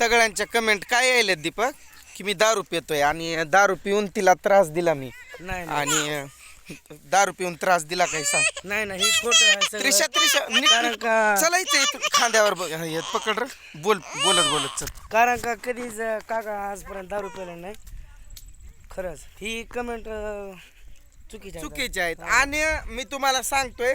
सगळ्यांच्या कमेंट काय यायलेत दीपक? की मी दारू पितोय आणि दारू पिऊन तिला त्रास दिला मी. नाही नाही. आणि दारू पिऊन त्रास दिला काही सांग. नाही नाही हे खोटं आहे सगळं. त्रिशा त्रिशा नीट- कारण का चलायचं खांद्यावर बघ हे पकड रे. बोल बोलत बोलत चल. कारण का कधीच अं, काका आजपर्यंत दारू पिलं नाही. खरंच. ही कमेंट चुकीची आहे. चुकीचे आहेत. आणि मी तुम्हाला सांगतोय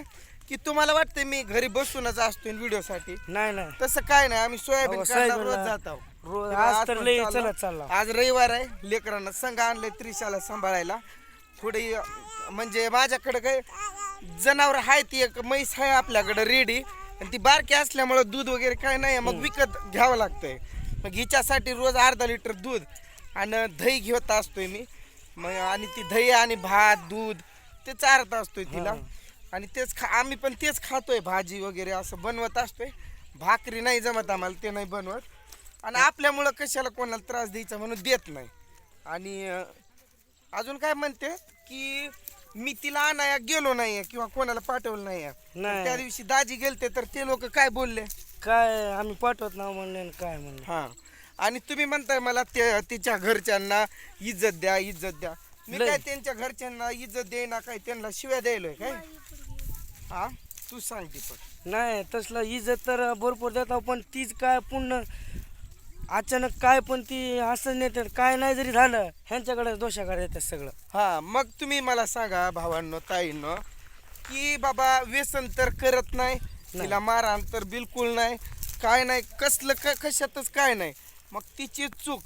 की तुम्हाला वाटतंय मी घरी बसूनच असतोय व्हिडिओ साठी नाही नाही. तसं काय नाही आम्ही सोयाबीन अहो, काढायला सोयाबीनला रोज जात आहोत. रोज आज तर पण लई चाललो. चलत चालला. आज रविवार आहे लेकरांना संघ आणले त्रिशाला सांभाळायला. थोडी म्हणजे माझ्याकडे काय जनावर आहे ती एक म्हैस आहे आपल्याकडे रेडी. आणि ती बारकी असल्यामुळं दूध वगैरे काय नाही मग विकत घ्यावं लागतंय. मग हिच्यासाठी रोज अर्धा लिटर दूध आणि दही घेत असतोय मी. मग आणि ती दही आणि भात दूध ते चारत असतोय तिला. आणि तेच खा आम्ही पण तेच खातोय भाजी वगैरे असं बनवत असतोय. भाकरी नाही जमत आम्हाला ते नाही बनवत. आणि आपल्यामुळं कशाला कोणाला त्रास द्यायचा म्हणून देत नाही. आणि अजून काय म्हणते की मी तिला आणाया गेलो नाही किंवा कोणाला पाठवलं नाही नाही. त्या दिवशी दाजी गेलते तर ते लोक काय बोलले? काय आम्ही पाठवत नाव म्हणले आणि काय म्हणलं. हा. आणि तुम्ही म्हणताय मला ते तिच्या घरच्यांना इज्जत द्या इज्जत द्या. मी लय. काय त्यांच्या घरच्यांना इज्जत देईना काय त्यांना शिव्या द्यायलोय काय? हा? तू सांग पण. नाही तसलं इज्जत तर भरपूर देतात पण तीच काय पूर्ण अचानक काय पण ती असं नाही तर काय नाही जरी झालं ह्यांच्याकडे दोषाकडे येतात सगळं. हा मग तुम्ही मला सांगा भावांनो ताईंनो की बाबा व्यसन तर करत नाही तिला मारहाण तर बिलकुल नाही काय नाही कसलं क कशातच काय नाही. मग तिची चूक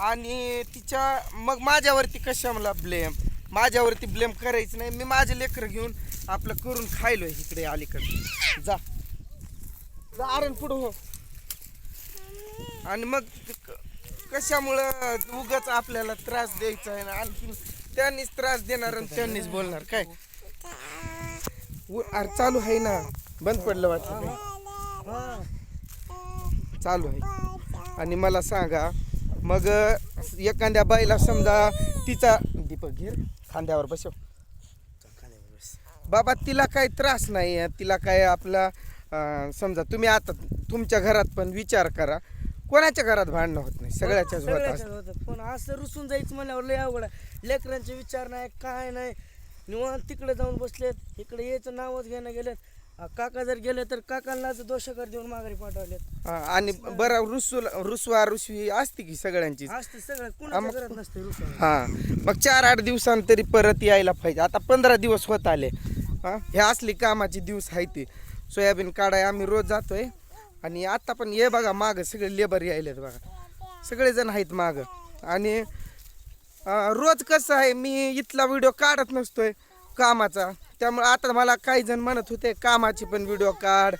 आणि तिच्या मग माझ्यावरती कशा मला ब्लेम माझ्यावरती ब्लेम करायचं नाही. मी माझे लेकरं घेऊन आपलं करून खायलोय इकडे अलीकडे. जा. जा आरण पुढं हो. आणि मग क- कशामुळं उगाच आपल्याला त्रास द्यायचा आहे ना? आणखी त्यांनीच त्रास देणार आणि त्यांनीच बोलणार. काय? उ- अरे चालू आहे ना. बंद पडलं वाटतं चालू आहे. आणि मला सांगा मग एखाद्या बाईला समजा तिचा दीपक घेर खांद्यावर बसव. बाबा तिला काही त्रास नाही आहे. तिला काय आपला अं, समजा तुम्ही आता तुमच्या घरात पण विचार करा. कोणाच्या घरात भांडणं होत नाही? सगळ्याच्याच होत सगळ्याच्याच असतं. होतात. पण असं रुसून जायचं म्हणल्यावर लय अवघड आहे. लेकरांचे विचार नाही काय नाही. निवांत तिकडे जाऊन बसलेत. इकडे यायचं नावच घेणं गेलेत. काका जर गेले तर काकांनाच दोषकर देऊन माघारी पाठवलेत. हा, आणि बरं रुसू रुसवा रुसवी असते की सगळ्यांची? असते सगळं कुणाच्या मग- घरात नसते रुसून हा मग चार आठ दिवसांतरी परत यायला पाहिजे. आता पंधरा दिवस होत आले. हा हे असली कामाची दिवस आहे ते. सोयाबीन काढाय आम्ही रोज जातोय. आणि आता पण ये बघा माग सगळे लेबर यायलेत बघा. सगळेजण आहेत माग. आणि अं, रोज कसं आहे मी इथला व्हिडिओ काढत नसतोय कामाचा. त्यामुळे आता मला काही जण म्हणत होते कामाची पण व्हिडिओ काढ.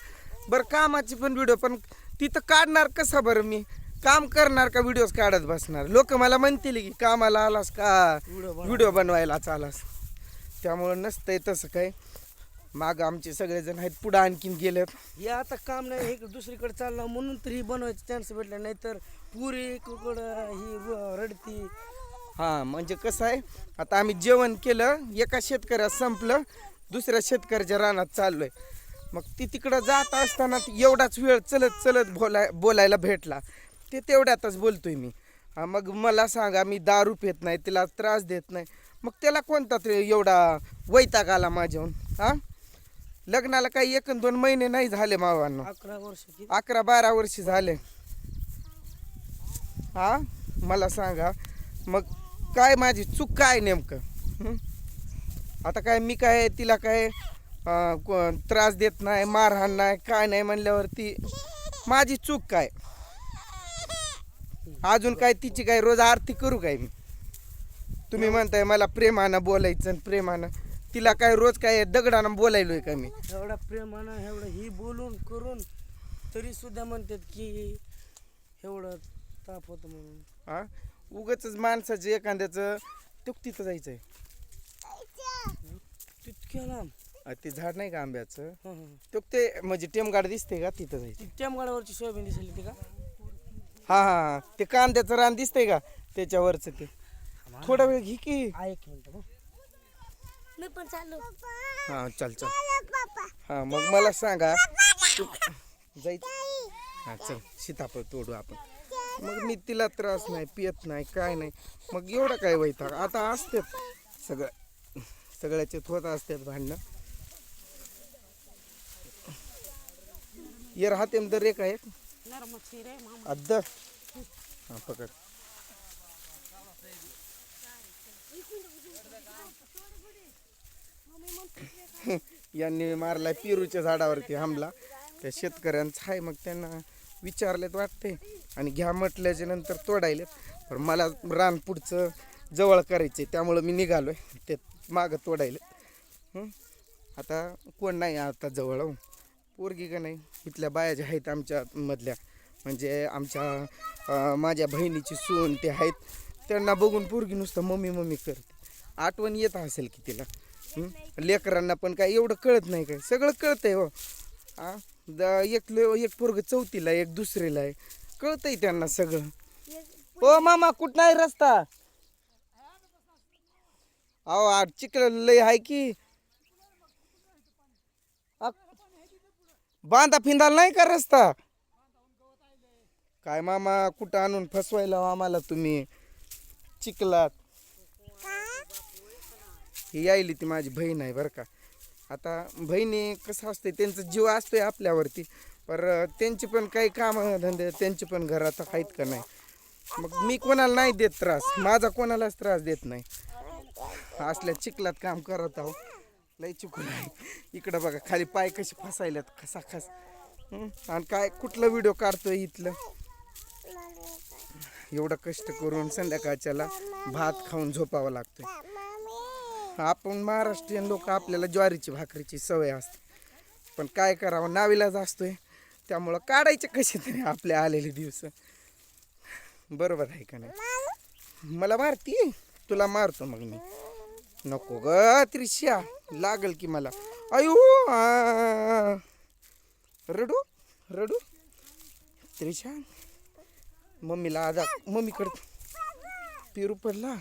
बरं कामाची पण व्हिडिओ पण तिथं काढणार कसा बरं मी? काम करणार का व्हिडिओज काढत बसणार? लोक मला म्हणतील की कामाला आलास का? व्हिडिओ बनव. व्हिडिओ बनवायलाच आलास. त्यामुळं नसतंय तसं काय माग आमचे सगळेजण आहेत पुढं आणखीन गेलेत. हे आता काम नाही हे दुसरीकडे चाललं म्हणून तरी बनवायचं चान्स भेटला. नाही तर पुरी कुकडं ही रडती. हां म्हणजे कसं आहे आता आम्ही जेवण केलं एका शेतकऱ्यात संपलं दुसऱ्या शेतकऱ्याच्या रानात चाललोय. मग ती तिकडं जात असताना एवढाच वेळ चलत चलत बोलाय बोलायला भेटला. ते तेवढ्यातच बोलतोय मी. हा, मग मला सांगा मी दारू पित नाही तिला त्रास देत नाही. मग त्याला कोणता ते एवढा वैताग आला माझ्याहून? हा? लग्नाला काही एक दोन महिने नाही झाले मावांना. अकरा वर्ष अकरा बारा वर्ष झाले. हा मला सांगा मग काय माझी चूक काय नेमकं? आता काय मी काय तिला काय त्रास देत नाही मारहाण नाही काय नाही म्हणल्यावरती माझी चूक काय? अजून काय तिची काय रोज आरती करू काय मी? तुम्ही म्हणताय मला प्रेमानं बोलायचं प्रेमानं. तिला काय रोज काय दगडानं बोलायलोय का मी? एवढा प्रेमानं एवढं ही बोलून करून तरी सुद्धा म्हणतात की एवढं ताप होतं म्हणून. हा उगच माणसाचं एखाद्याचं तुक तिथं जायचंय. तितक्या लांब आ, ते झाड नाही का आंब्याचं. तुक ते म्हणजे टेमगाड दिसते का तिथं जायचं? ती टेमगाडावरची सोयाबीन दिसली ती का? हा हा हा. ते कांद्याचं रान दिसतंय का त्याच्यावरचं ते? थोडा वेळ घे की. एक मिनिट हं. मी पण चालू हा चल चल. हा मग मला सांगा. तू जायचं. हा चल. सीताफळ तोडू आपण. मग मी तिला त्रास नाही पियत नाही काय नाही. मग एवढं काय वैताग. आता असतात सगळं. सगळ्याचे होत असतात भांडणं. ये राहते दर एक आहे अद्दर हा पकड. यांनी मारला पेरूच्या झाडावरती हमला. त्या शेतकऱ्यांचा आहे मग त्यांना विचारलेत वाटते आणि घ्या म्हटल्याच्या नंतर तोडायलेत. पण मला रान पुढचं जवळ करायचं आहे त्यामुळं मी निघालो आहे ते मागं तोडायले आता कोण नाही आता जवळ हो. पोरगी का नाही? इथल्या बाया ज्या आहेत आमच्या मधल्या. म्हणजे आमच्या माझ्या बहिणीची सून ते आहेत. त्यांना बघून पोरगी नुसतं मम्मी मम्मी करते. आठवण येत असेल की तिला. लेकरांना पण काय एवढं कळत नाही काय? सगळं कळतंय हो. आ? द एक ले- एक पोरग चौथीला एक दुसरीला आहे. कळतंय त्यांना सगळं. ओ मामा कुठं आहे रस्ता? अहो आठ चिखल लय आहे की. आ, बांधा फिंदाल नाही का रस्ता? काय मामा कुठं आणून फसवायला हो आम्हाला तुम्ही? चिखलात. ही यायली ती माझी बहीण आहे बरं का. आता बहिणी कसं असते त्यांचा जीव असतोय आपल्यावरती पर त्यांची पण काही काम धंदे त्यांची पण घरात आहेत का नाही? मग मी कोणाला नाही देत त्रास माझा कोणालाच त्रास देत नाही. असल्या चिखलात काम करत आहो. लय चुकून आहे. इकडं बघा खाली पाय कसे फसायल्यात खसा खस आणि काय कुठलं व्हिडिओ काढतोय इथलं? एवढं कष्ट करून संध्याकाळच्याला भात खाऊन झोपावं लागतोय. आपण महाराष्ट्रीयन लोक आपल्याला ज्वारीची भाकरीची सवय असते. पण काय करावं नावीलाच असतोय. त्यामुळं काढायचे कसे तरी आपले आलेले दिवस. बरोबर आहे का नाही? मला मारती? तुला मारतो मग मी. नको ग त्रिशा. लागल की मला. अयो रडू रडू. त्रिशा मम्मीला आजा मम्मीकडे पेरू पडला.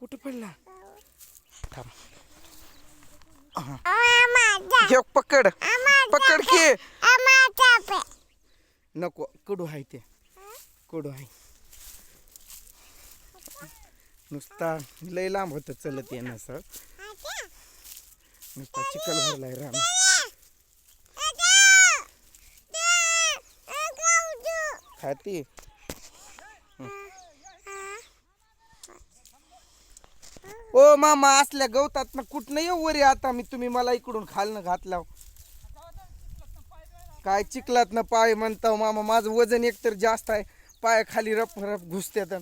कुठं पडला? थांब हा. हे पकड पकड की नको कडू आहे ते कडू आहे नुसता लय लांब होत चलत येणं सर नुसता चिखल भरलाय राम खाती ओ मामा असल्या गवतात ना कुठनं येऊ वरी आता मी? तुम्ही मला इकडून खालनं घातला काय चिखलात ना पाय म्हणता हो मामा माझं वजन एकतर जास्त आहे. पाय खाली रप रप घुसत्यात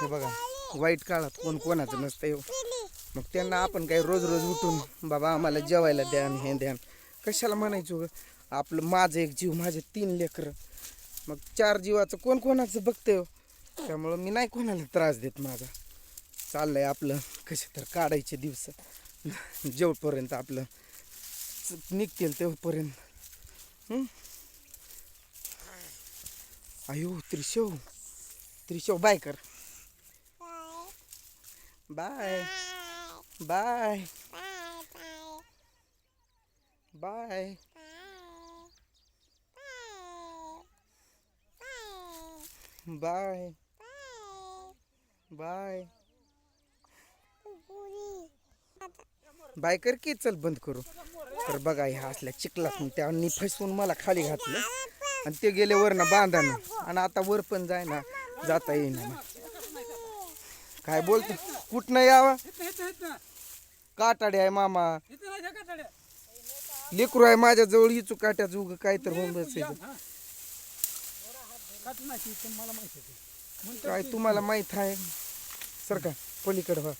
हे बघा वाईट काळात कोण कोणाचं नसतं येऊ मग त्यांना आपण काय रोज रोज उठून बाबा आम्हाला जेवायला द्या हे द्या कशाला म्हणायचो आपलं माझं एक जीव माझे तीन लेकरं. मग चार जीवाचं कोण कोणाचं बघतंय हो. त्यामुळं मी नाही कोणाला त्रास देत माझा. चाललंय आपलं कसे तर काढायचे दिवस. जेवपर्यंत आपलं निघतील तेव्हापर्यंत अयो त्रिशव. त्रिशव बाय कर. Bye bye bye bye bye. Bye कर की चल बंद करू. तर बघा ह्या असल्या चिखलात त्यांनी फसवून मला खाली घातलं. आणि ते गेले वरनं बांधानं. आणि आता वर पण जाय ना जाता येईना. काय बोलतो? कुठनं यावं? काटाडे आहे मामा. लेकरू आहे माझ्या जवळ इचू काट्याचं उग काय तर होऊन बसायचं काय तुम्हाला माहीत आहे? सर का पलीकडे बघ